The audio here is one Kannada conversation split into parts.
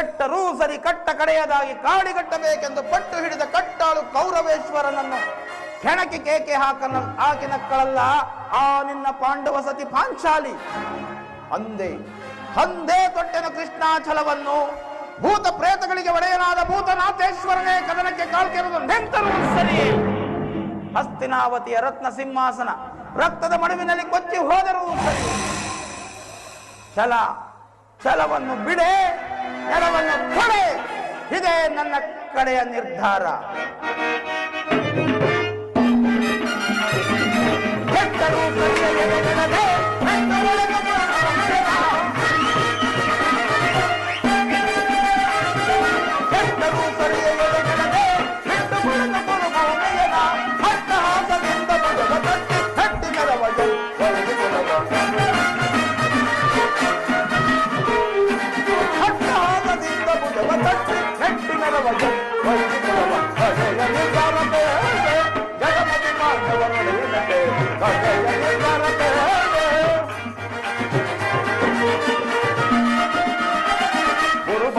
ಕೆಟ್ಟರೂ ಸರಿ ಕಟ್ಟ ಕಡೆಯದಾಗಿ ಕಾಡಿಗಟ್ಟಬೇಕೆಂದು ಪಟ್ಟು ಹಿಡಿದ ಕಟ್ಟಾಳು ಕೌರವೇಶ್ವರನನ್ನು ಕೆಣಕಿ ಕೇಕೆ ಹಾಕನ ಹಾಕಿನಕ್ಕಳಲ್ಲ ಆ ನಿನ್ನ ಪಾಂಡವ ಸತಿ ಪಾಂಚಾಲಿ. ಅಂದೆ ಅಂದೇ ತೊಟ್ಟೆನ ಕೃಷ್ಣಾಚಲವನ್ನು ಭೂತ ಪ್ರೇತಗಳಿಗೆ ಒಡೆಯನಾದ ಭೂತನಾಥೇಶ್ವರನೇ ಕದನಕ್ಕೆ ಕಾಲ್ಕೆರೆದು ನಿಂತರು ಸರಿ. ಹಸ್ತಿನಾವತಿಯ ರತ್ನ ಸಿಂಹಾಸನ ರಕ್ತದ ಮಡುವಿನಲ್ಲಿ ಕೊಚ್ಚಿ ಹೋದರೂ ಸರಿ. ಛಲ, ಛಲವನ್ನು ಬಿಡೆ. ನೆಲವನ್ನು ಕೊಡೆ. ಇದೇ ನನ್ನ ಕಡೆಯ ನಿರ್ಧಾರ.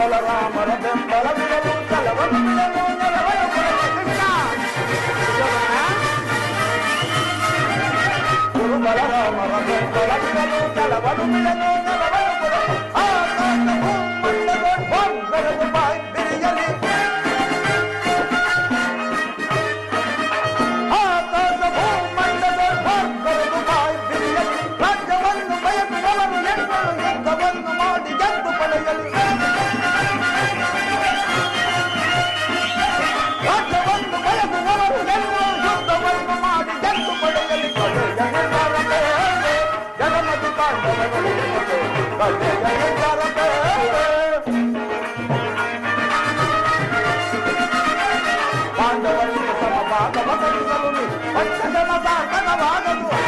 బలరామర బెంబల విడలు Kalavala విడలు Nilavala బలరామర బెంబల విడలు కలవలు విడలు Bandavani sama bandavani sama mi, bandavani sama bandavani.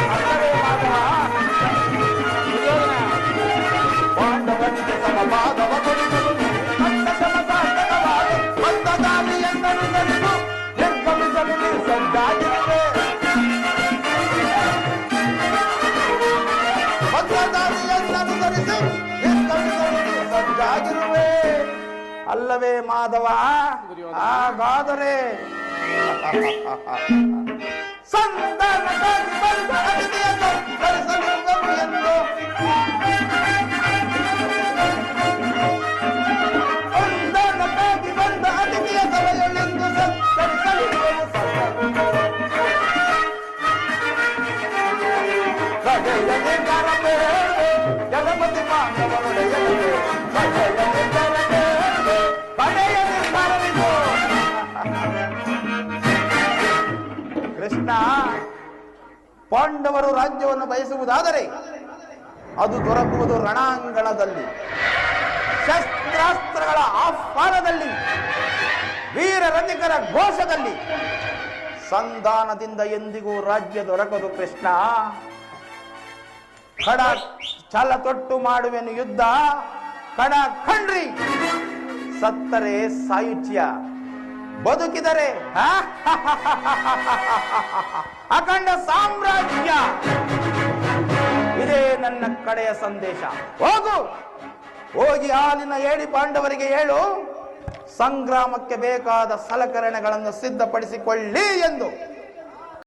ಸಜ್ಜಾಗಿರುವೆ ಅಲ್ಲವೇ ಮಾಧವ? ಹಾಗಾದರೆ ಸಂತಾನಕ್ಕಾಗಿ ಬಂದ ಅತಿಥಿಯ ಸತ್ಕರಿಸಲಿರುವೆವು ಎಂದು ಸಂತಾನಕ್ಕಾಗಿ ಬಂದ ಅತಿಥಿಯ ಸಭೆಯಲ್ಲೆಂದು ಸತ್ಕರಿಸಲಿರುವೆವು ಕಡೆಯ ಕೃಷ್ಣ, ಪಾಂಡವರು ರಾಜ್ಯವನ್ನು ಬಯಸುವುದಾದರೆ ಅದು ದೊರಕುವುದು ರಣಾಂಗಣದಲ್ಲಿ, ಶಸ್ತ್ರಾಸ್ತ್ರಗಳ ಆಹ್ವಾನದಲ್ಲಿ, ವೀರ ರತಿಕರ ಘೋಷದಲ್ಲಿ. ಸಂಧಾನದಿಂದ ಎಂದಿಗೂ ರಾಜ್ಯ ದೊರಕದು ಕೃಷ್ಣ. ಕಡ ಛಲ ತೊಟ್ಟು ಮಾಡುವೆನು ಯುದ್ಧ. ಕಣ ಖಂಡ್ರಿ. ಸತ್ತರೆ ಸಾಯುತ್ಯ ಬದುಕಿದರೆ? ಅಖಂಡ ಸಾಮ್ರಾಜ್ಯ. ಇದೇ ನನ್ನ ಕಡೆಯ ಸಂದೇಶ. ಹೋಗು. ಹೋಗಿ ಹಾಲಿನ ಹೇಳಿ ಪಾಂಡವರಿಗೆ ಹೇಳು. ಸಂಗ್ರಾಮಕ್ಕೆ ಬೇಕಾದ ಸಲಕರಣೆಗಳನ್ನು ಸಿದ್ಧಪಡಿಸಿಕೊಳ್ಳಿ ಎಂದು.